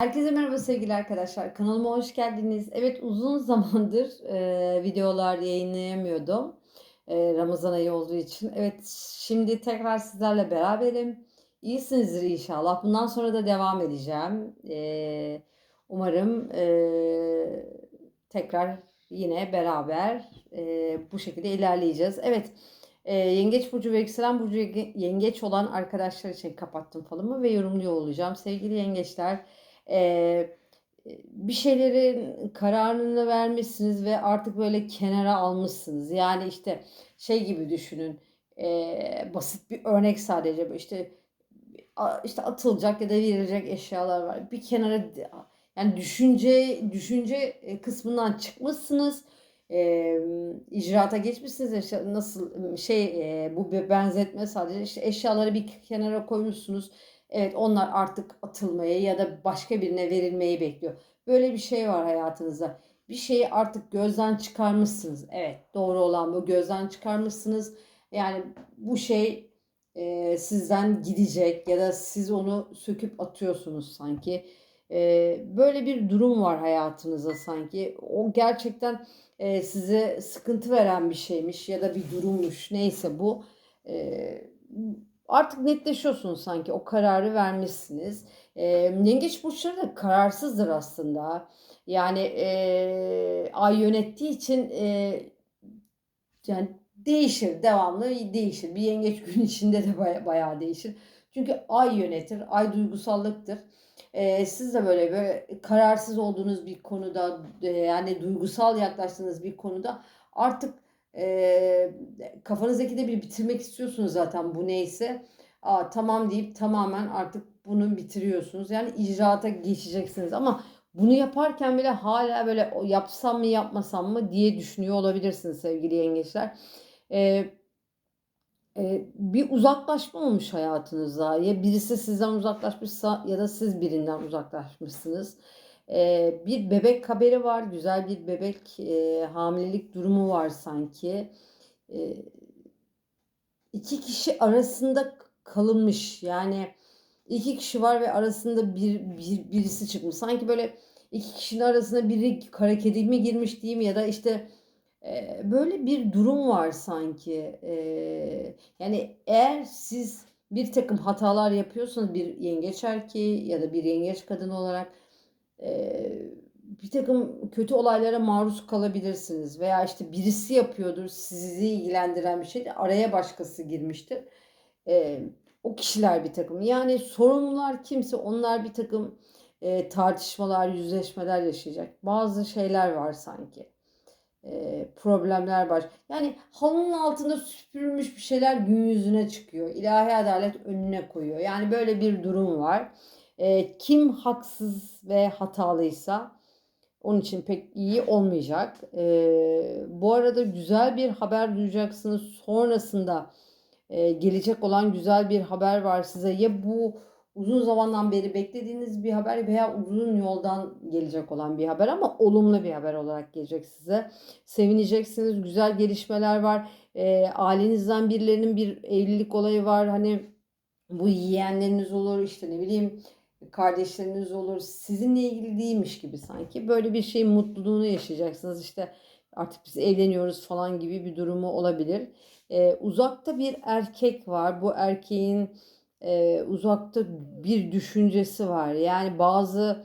Herkese merhaba sevgili arkadaşlar. Kanalıma hoş geldiniz. Evet uzun zamandır e, videolar yayınlayamıyordum. E, Ramazan ayı olduğu için. Evet şimdi tekrar sizlerle beraberim. İyisinizdir inşallah. Bundan sonra da devam edeceğim. E, umarım e, tekrar yine beraber e, bu şekilde ilerleyeceğiz. Evet. E, yengeç burcu ve yükselen burcu yenge- yengeç olan arkadaşlar için kapattım falımı ve yorumluyor olacağım. Sevgili yengeçler, e, bir şeylerin kararını vermişsiniz ve artık böyle kenara almışsınız. Yani işte şey gibi düşünün. e, basit bir örnek sadece. İşte işte atılacak ya da verilecek eşyalar var. Bir kenara yani düşünce düşünce e, kısmından çıkmışsınız. E, icraata geçmişsiniz. Eşya- nasıl şey e, bu benzetme sadece işte eşyaları bir kenara koymuşsunuz. Evet onlar artık atılmayı ya da başka birine verilmeyi bekliyor. Böyle bir şey var hayatınızda. Bir şeyi artık gözden çıkarmışsınız. Evet doğru olan bu gözden çıkarmışsınız. Yani bu şey e, sizden gidecek ya da siz onu söküp atıyorsunuz sanki. E, böyle bir durum var hayatınızda sanki. O gerçekten e, size sıkıntı veren bir şeymiş ya da bir durummuş. Neyse bu. E, artık netleşiyorsunuz sanki. O kararı vermişsiniz. E, yengeç burçları da kararsızdır aslında. Yani e, ay yönettiği için e, yani değişir, devamlı değişir. Bir yengeç gün içinde de baya, bayağı değişir. Çünkü ay yönetir, ay duygusallıktır. Ee, siz de böyle böyle kararsız olduğunuz bir konuda, e, yani duygusal yaklaştığınız bir konuda artık e, kafanızdaki de bir bitirmek istiyorsunuz zaten bu neyse. Aa, tamam deyip tamamen artık bunu bitiriyorsunuz. Yani icraata geçeceksiniz ama bunu yaparken bile hala böyle "O yapsam mı yapmasam mı diye düşünüyor olabilirsiniz sevgili yengeçler. Ee, e, bir uzaklaşma olmuş hayatınızda. Ya birisi sizden uzaklaşmışsa ya da siz birinden uzaklaşmışsınız. Ee, bir bebek haberi var. Güzel bir bebek e, hamilelik durumu var sanki. Ee, iki kişi arasında kalınmış. Yani iki kişi var ve arasında bir, bir birisi çıkmış. Sanki böyle iki kişinin arasına biri kara kedi mi girmiş diyeyim ya da işte e, böyle bir durum var sanki. E, yani eğer siz bir takım hatalar yapıyorsanız bir yengeç erkeği ya da bir yengeç kadın olarak e, bir takım kötü olaylara maruz kalabilirsiniz. Veya işte birisi yapıyordur sizi ilgilendiren bir şey araya başkası girmiştir. O kişiler bir takım. Yani sorumlular kimse onlar bir takım tartışmalar, yüzleşmeler yaşayacak. Bazı şeyler var sanki. Problemler var. Yani halının altında süpürülmüş bir şeyler gün yüzüne çıkıyor. İlahi adalet önüne koyuyor. Yani böyle bir durum var. E, kim haksız ve hatalıysa onun için pek iyi olmayacak. E, bu arada güzel bir haber duyacaksınız. Sonrasında e, gelecek olan güzel bir haber var size. Ya bu uzun zamandan beri beklediğiniz bir haber veya uzun yoldan gelecek olan bir haber ama olumlu bir haber olarak gelecek size. Sevineceksiniz, güzel gelişmeler var. E, ailenizden birilerinin bir evlilik olayı var. Hani bu yeğenleriniz olur işte ne bileyim kardeşleriniz olur. Sizinle ilgili değilmiş gibi sanki. Böyle bir şeyin mutluluğunu yaşayacaksınız. İşte artık biz evleniyoruz falan gibi bir durumu olabilir. Ee, uzakta bir erkek var. Bu erkeğin e, uzakta bir düşüncesi var. Yani bazı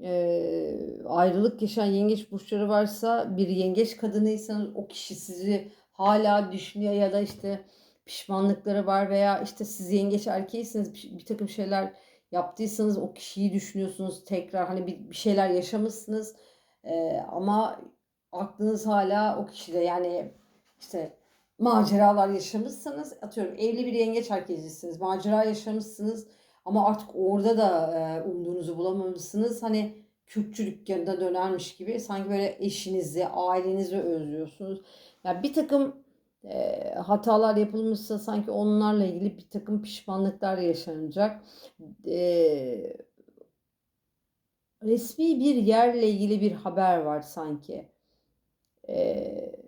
e, ayrılık yaşayan yengeç burçları varsa bir yengeç kadınıysanız o kişi sizi hala düşünüyor ya da işte pişmanlıkları var veya işte siz yengeç erkeğisiniz bir, takım şeyler yaptıysanız o kişiyi düşünüyorsunuz tekrar hani bir, bir şeyler yaşamışsınız E, ama aklınız hala o kişide yani işte maceralar yaşamışsınız. Atıyorum evli bir yengeç erkeğisiniz. Macera yaşamışsınız. Ama artık orada da e, umduğunuzu bulamamışsınız. Hani kürkçü dükkanına dönermiş gibi. Sanki böyle eşinizi, ailenizi özlüyorsunuz. Yani bir takım e, hatalar yapılmışsa sanki onlarla ilgili bir takım pişmanlıklar yaşanacak. E, resmi bir yerle ilgili bir haber var sanki. Eee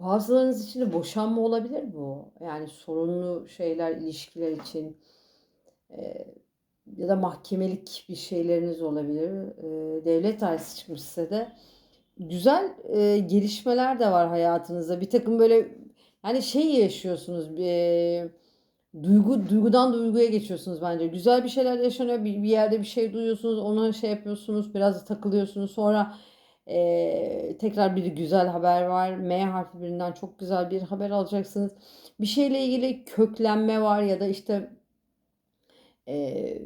Bazılarınız için de boşanma olabilir bu. Yani sorunlu şeyler, ilişkiler için. ya da mahkemelik bir şeyleriniz olabilir. E, devlet dairesi çıkmışsa da güzel e, gelişmeler de var hayatınızda. Bir takım böyle yani şey yaşıyorsunuz. E, duygu duygudan duyguya geçiyorsunuz bence. Güzel bir şeyler yaşanıyor. Bir, bir yerde bir şey duyuyorsunuz. Ona şey yapıyorsunuz. Biraz takılıyorsunuz. Sonra e, tekrar bir güzel haber var. M harfi birinden çok güzel bir haber alacaksınız. Bir şeyle ilgili köklenme var ya da işte e,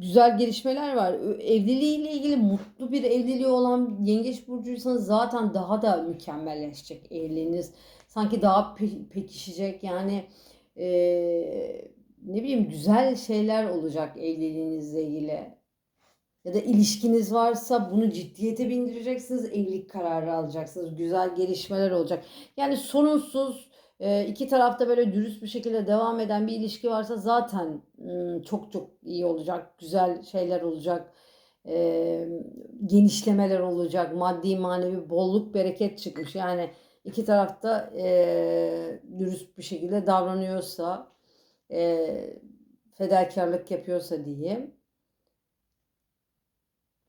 güzel gelişmeler var. Evliliğiyle ilgili mutlu bir evliliği olan Yengeç burcuysanız zaten daha da mükemmelleşecek evliliğiniz. Sanki daha pe- pekişecek. Yani e, ne bileyim güzel şeyler olacak evliliğinizle ilgili. Ya da ilişkiniz varsa bunu ciddiyete bindireceksiniz. Evlilik kararı alacaksınız. Güzel gelişmeler olacak. Yani sorunsuz e, iki tarafta böyle dürüst bir şekilde devam eden bir ilişki varsa zaten ım, çok çok iyi olacak. Güzel şeyler olacak. E, genişlemeler olacak. Maddi manevi bolluk bereket çıkmış. Yani iki tarafta e, dürüst bir şekilde davranıyorsa fedakarlık yapıyorsa diyeyim.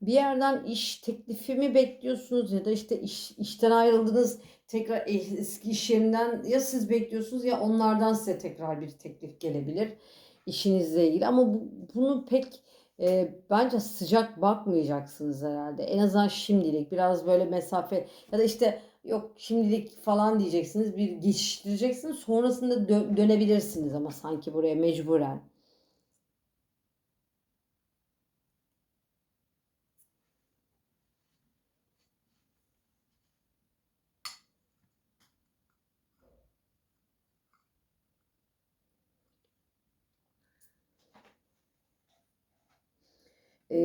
Bir yerden iş teklifi mi bekliyorsunuz ya da işte iş, işten ayrıldınız tekrar eski iş yerinden ya siz bekliyorsunuz ya onlardan size tekrar bir teklif gelebilir işinizle ilgili ama bu, bunu pek e, bence sıcak bakmayacaksınız herhalde. En azından şimdilik biraz böyle mesafe ya da işte yok şimdilik falan diyeceksiniz bir geçiştireceksiniz sonrasında dö- dönebilirsiniz ama sanki buraya mecburen.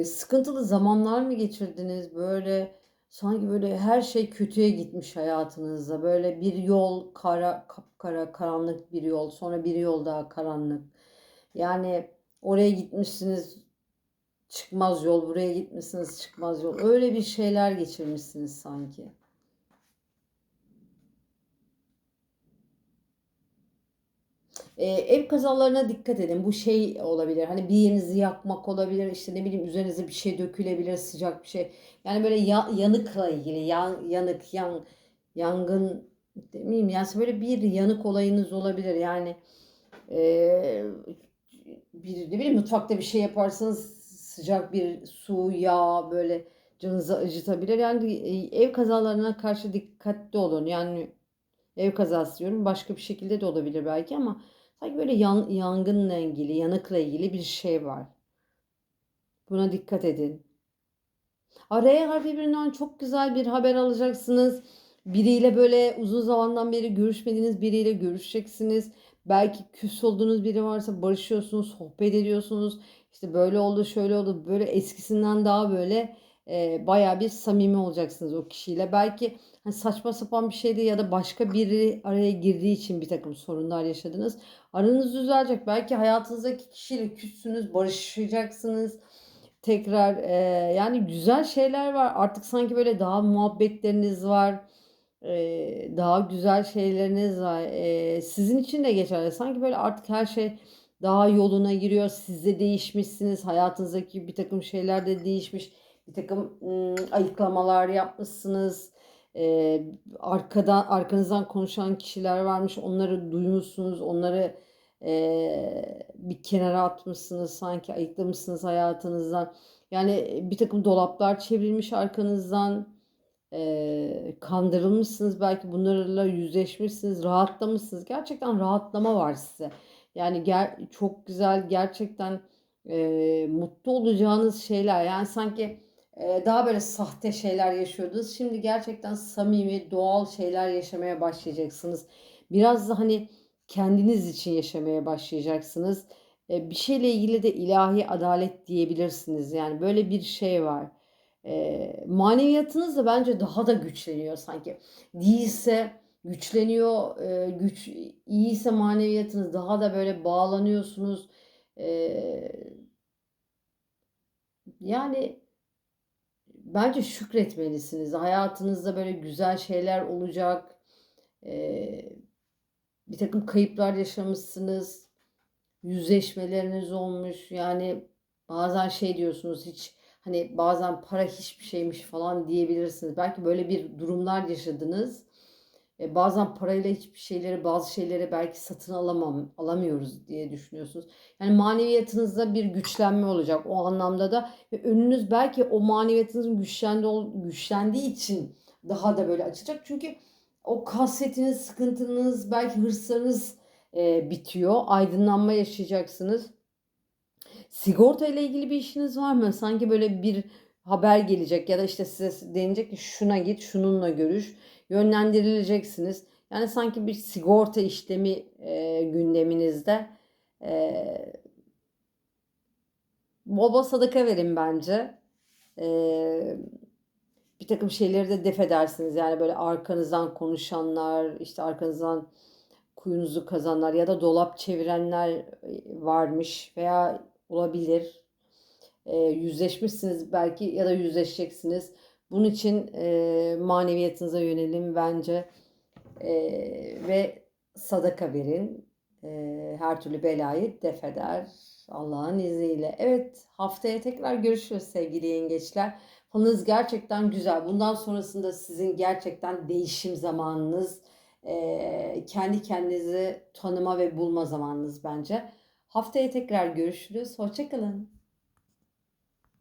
Sıkıntılı zamanlar mı geçirdiniz? Böyle sanki böyle her şey kötüye gitmiş hayatınızda. Böyle bir yol kara, kapkara, karanlık bir yol. Sonra bir yol daha karanlık. Yani oraya gitmişsiniz çıkmaz yol, buraya gitmişsiniz çıkmaz yol. Öyle bir şeyler geçirmişsiniz sanki. Ee, ev kazalarına dikkat edin. Bu şey olabilir. Hani bir yerinizi yakmak olabilir. İşte ne bileyim üzerinize bir şey dökülebilir, sıcak bir şey. Yani böyle ya- yanıkla ilgili, yan, yanık, yan, yangın demeyeyim. Yani böyle bir yanık olayınız olabilir. Yani e, bir ne bileyim mutfakta bir şey yaparsanız sıcak bir su, yağ böyle canınızı acıtabilir. Yani e, ev kazalarına karşı dikkatli olun. Yani ev kazası diyorum. Başka bir şekilde de olabilir belki ama sanki böyle yan, yangınla ilgili, yanıkla ilgili bir şey var. Buna dikkat edin. Araya harfi birbirinden çok güzel bir haber alacaksınız. Biriyle böyle uzun zamandan beri görüşmediğiniz biriyle görüşeceksiniz. Belki küs olduğunuz biri varsa barışıyorsunuz, sohbet ediyorsunuz. İşte böyle oldu, şöyle oldu. Böyle eskisinden daha böyle e, bayağı bir samimi olacaksınız o kişiyle. Belki hani saçma sapan bir şeydi ya da başka biri araya girdiği için bir takım sorunlar yaşadınız. Aranız düzelecek. Belki hayatınızdaki kişiyle küssünüz, barışacaksınız. Tekrar e, yani güzel şeyler var. Artık sanki böyle daha muhabbetleriniz var. E, daha güzel şeyleriniz var. E, sizin için de geçerli. Sanki böyle artık her şey daha yoluna giriyor. Siz de değişmişsiniz. Hayatınızdaki bir takım şeyler de değişmiş. Bir takım ım, ayıklamalar yapmışsınız. E, arkadan arkanızdan konuşan kişiler varmış. Onları duymuşsunuz. Onları e, bir kenara atmışsınız. Sanki ayıklamışsınız hayatınızdan. Yani bir takım dolaplar çevrilmiş arkanızdan. E, kandırılmışsınız. Belki bunlarla yüzleşmişsiniz. Rahatlamışsınız. Gerçekten rahatlama var size. Yani ger çok güzel gerçekten e, mutlu olacağınız şeyler. Yani sanki daha böyle sahte şeyler yaşıyordunuz. Şimdi gerçekten samimi, doğal şeyler yaşamaya başlayacaksınız. Biraz da hani kendiniz için yaşamaya başlayacaksınız. E, bir şeyle ilgili de ilahi adalet diyebilirsiniz. Yani böyle bir şey var. E, maneviyatınız da bence daha da güçleniyor sanki. Değilse güçleniyor, e, güç iyiyse maneviyatınız daha da böyle bağlanıyorsunuz. Yani bence şükretmelisiniz. Hayatınızda böyle güzel şeyler olacak. E, bir takım kayıplar yaşamışsınız. Yüzleşmeleriniz olmuş. Yani Bazen şey diyorsunuz hiç hani bazen para hiçbir şeymiş falan diyebilirsiniz. Belki böyle bir durumlar yaşadınız. E, bazen parayla hiçbir şeyleri, bazı şeyleri belki satın alamam, alamıyoruz diye düşünüyorsunuz. Yani maneviyatınızda bir güçlenme olacak o anlamda da ve önünüz belki o maneviyatınızın güçlendi, güçlendiği için daha da böyle açılacak. Çünkü o kasvetiniz, sıkıntınız, belki hırslarınız e, bitiyor. Aydınlanma yaşayacaksınız. Sigorta ile ilgili bir işiniz var mı? Sanki böyle bir haber gelecek ya da işte size denilecek ki şuna git, şununla görüş. Yönlendirileceksiniz. Yani sanki bir sigorta işlemi e, gündeminizde. E, bol sadaka verin bence. E, bir takım şeyleri de def edersiniz. Yani böyle arkanızdan konuşanlar, işte arkanızdan kuyunuzu kazanlar ya da dolap çevirenler varmış veya olabilir. E, yüzleşmişsiniz belki ya da yüzleşeceksiniz. Bunun için e, maneviyatınıza yönelim bence e, ve sadaka verin. E, her türlü belayı def eder Allah'ın izniyle. Evet haftaya tekrar görüşürüz sevgili yengeçler. Falınız gerçekten güzel. Bundan sonrasında sizin gerçekten değişim zamanınız, e, kendi kendinizi tanıma ve bulma zamanınız bence. Haftaya tekrar görüşürüz. Hoşçakalın.